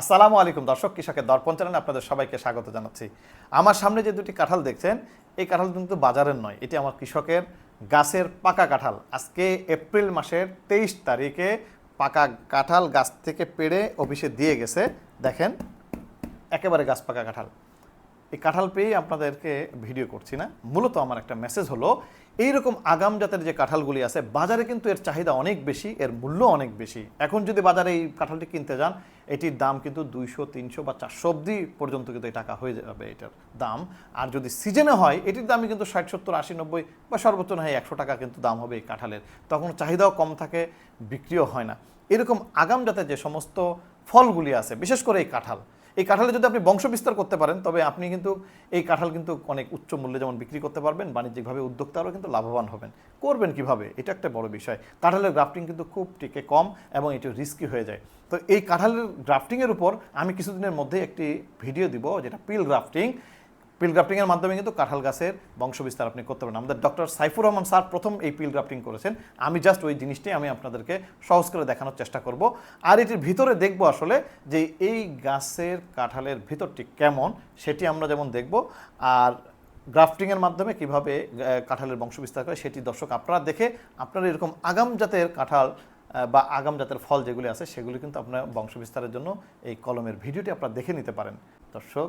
আসসালামু আলাইকুম দর্শক, কৃষকের দর্পণ চ্যানেলে আপনাদের সবাইকে স্বাগত জানাচ্ছি। আমার সামনে যে দুটি কাঁঠাল দেখছেন, এই কাঁঠাল কিন্তু বাজারের নয়, এটি আমার কৃষকের গাছের পাকা কাঁঠাল। আজকে এপ্রিল মাসের তেইশ তারিখে পাকা কাঁঠাল গাছ থেকে পেড়ে অফিসে দিয়ে গেছে। দেখেন, একেবারে গাছ পাকা কাঁঠাল। এই কাঁঠাল পেয়েই আপনাদেরকে ভিডিও করছি না। মূলত আমার একটা মেসেজ হলো, এইরকম আগাম জাতের যে কাঁঠালগুলি আছে, বাজারে কিন্তু এর চাহিদা অনেক বেশি, এর মূল্য অনেক বেশি। এখন যদি বাজারে এই কাঁঠালটি কিনতে যান, এটির দাম কিন্তু দুইশো, তিনশো বা চারশো অব্দি পর্যন্ত কিন্তু এই টাকা হয়ে যাবে এটার দাম। আর যদি সিজনে হয়, এটির দামই কিন্তু ষাট, সত্তর, আশি, নব্বই বা সর্বোচ্চ না হয় একশো টাকা কিন্তু দাম হবে এই কাঁঠালের। তখন চাহিদাও কম থাকে, বিক্রিও হয় না। এরকম আগাম জাতের যে সমস্ত ফলগুলি আছে, বিশেষ করে এই কাঁঠাল, এই কাঁঠালে যদি আপনি বংশ বিস্তার করতে পারেন, তবে আপনি কিন্তু এই কাঁঠাল কিন্তু অনেক উচ্চ মূল্যে যেমন বিক্রি করতে পারবেন, বাণিজ্যিকভাবে উদ্যোক্তারাও কিন্তু লাভবান হবেন। করবেন কীভাবে? এটা একটা বড় বিষয়। কাঁঠালের গ্রাফটিং কিন্তু খুব টিকে কম এবং এটি রিস্কি হয়ে যায়। তো এই কাঁঠালের গ্রাফটিংয়ের উপর আমি কিছুদিনের মধ্যে একটি ভিডিও দিব, যেটা পিল গ্রাফটিং পিল গ্রাফটিংয়ের মাধ্যমে কিন্তু কাঁঠাল গাছের বংশবিস্তার আপনি করতে পারেন। আমাদের ডক্টর সাইফুর রহমান স্যার প্রথম এই পিল গ্রাফটিং করেছেন। আমি জাস্ট ওই জিনিসটাই আমি আপনাদেরকে সহজ করে দেখানোর চেষ্টা করব। আর এটির ভিতরে দেখব আসলে যে এই গাছের কাঁঠালের ভিতরটি কেমন, সেটি আমরা যেমন দেখব। আর গ্রাফটিংয়ের মাধ্যমে কীভাবে কাঁঠালের বংশবিস্তার করে সেটি দর্শক আপনারা দেখে আপনারা এরকম আগাম জাতের কাঁঠাল বা আগাম জাতের ফল যেগুলি আছে সেগুলি কিন্তু আপনার বংশবিস্তারের জন্য এই কলমের ভিডিওটি আপনারা দেখে নিতে পারেন। দর্শক